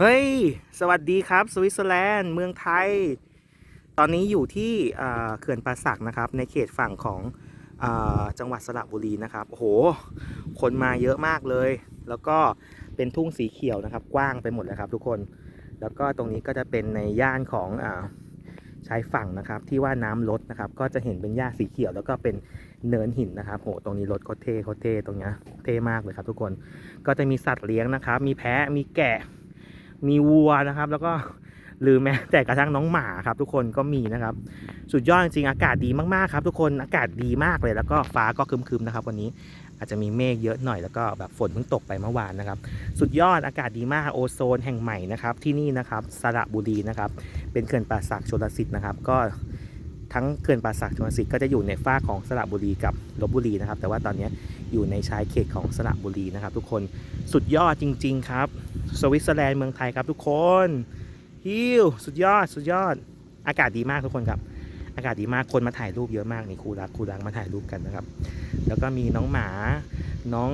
เฮ้ย สวัสดีครับ สวิตเซอร์แลนด์ เมืองไทย ตอนนี้อยู่ที่เขื่อนป่าสักนะครับ ในเขตฝั่งของอจังหวัดสระบุรีนะครับ โอ้โห คนมาเยอะมากเลย แล้วก็เป็นทุ่งสีเขียวนะครับ กว้างไปหมดเลยครับทุกคน แล้วก็ตรงนี้ก็จะเป็นในย่านของอชายฝั่งนะครับ ที่ว่าน้ำลดนะครับ ก็จะเห็นเป็นหญ้าสีเขียว แล้วก็เป็นเนินหินนะครับ โห ตรงนี้รถโคเท่โคตรเท่ตรงเนี้ยเท่มากเลยครับ ทุกคน ก็จะมีสัตว์เลี้ยงนะครับ มีแพะ มีแกะ มีวัวนะครับ แล้วก็หรือแม้แต่กระทั่งน้องหมาครับ ทุกคนก็มีนะครับ สุดยอดจริงๆอากาศดีมากๆครับ ทุกคนอากาศดีมากเลย แล้วก็ฟ้าก็ครึมๆนะครับ วันนี้อาจจะมีเมฆเยอะหน่อยแล้วก็แบบฝนเพิ่งตกไปเมื่อวานนะครับ สุดยอดอากาศดีมากโอโซนแห่งใหม่นะครับที่นี่นะครับสระบุรีนะครับ เป็นเขื่อนป่าสักชลสิทธิ์นะครับ ก็ทั้งเขื่อนป่าสักชลสิทธิ์ก็จะอยู่ในฝ้าของสระบุรีกับลบบุรีนะครับ แต่ว่าตอนนี้อยู่ในชายเขตของสระบุรีนะครับ ทุกคนสุดยอดจริง ๆ ครับ สวิตเซอร์แลนด์เมืองไทยครับทุกคนฮิวสุดยอดสุดยอด อากาศดีมากทุกคนครับ อากาศดีมากคนมาถ่ายรูปเยอะมากนี่ครูรักครูรักมาถ่ายรูปกันนะครับ แล้วก็มีน้องหมาน้อง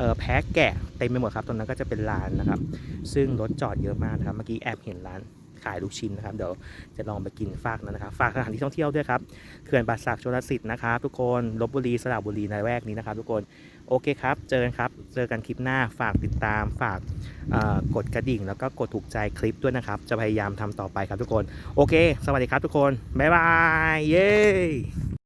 ออแพะแกะเต็มไปหมดครับตรงนั้นก็จะเป็นร้านนะครับ ซึ่งรถจอดเยอะมากครับเมื่อกี้แอบเห็นร้าน ขายลูกชิ้นนะครับ เดี๋ยวจะลองไปกินฝากนั้นนะครับ ฝากสถานที่ท่องเที่ยวด้วยครับ เขื่อนป่าสักชลสิทธิ์นะครับทุกคน ลบบุรีสระบุรีในแวกนี้นะครับ ทุกคน โอเคครับ เจอกันครับ เจอกันคลิปหน้า ฝากติดตาม ฝากกดกระดิ่ง แล้วก็กดถูกใจคลิปด้วยนะครับ จะพยายามทำต่อไปครับทุกคน โอเค สวัสดีครับทุกคน บ๊ายบาย เย้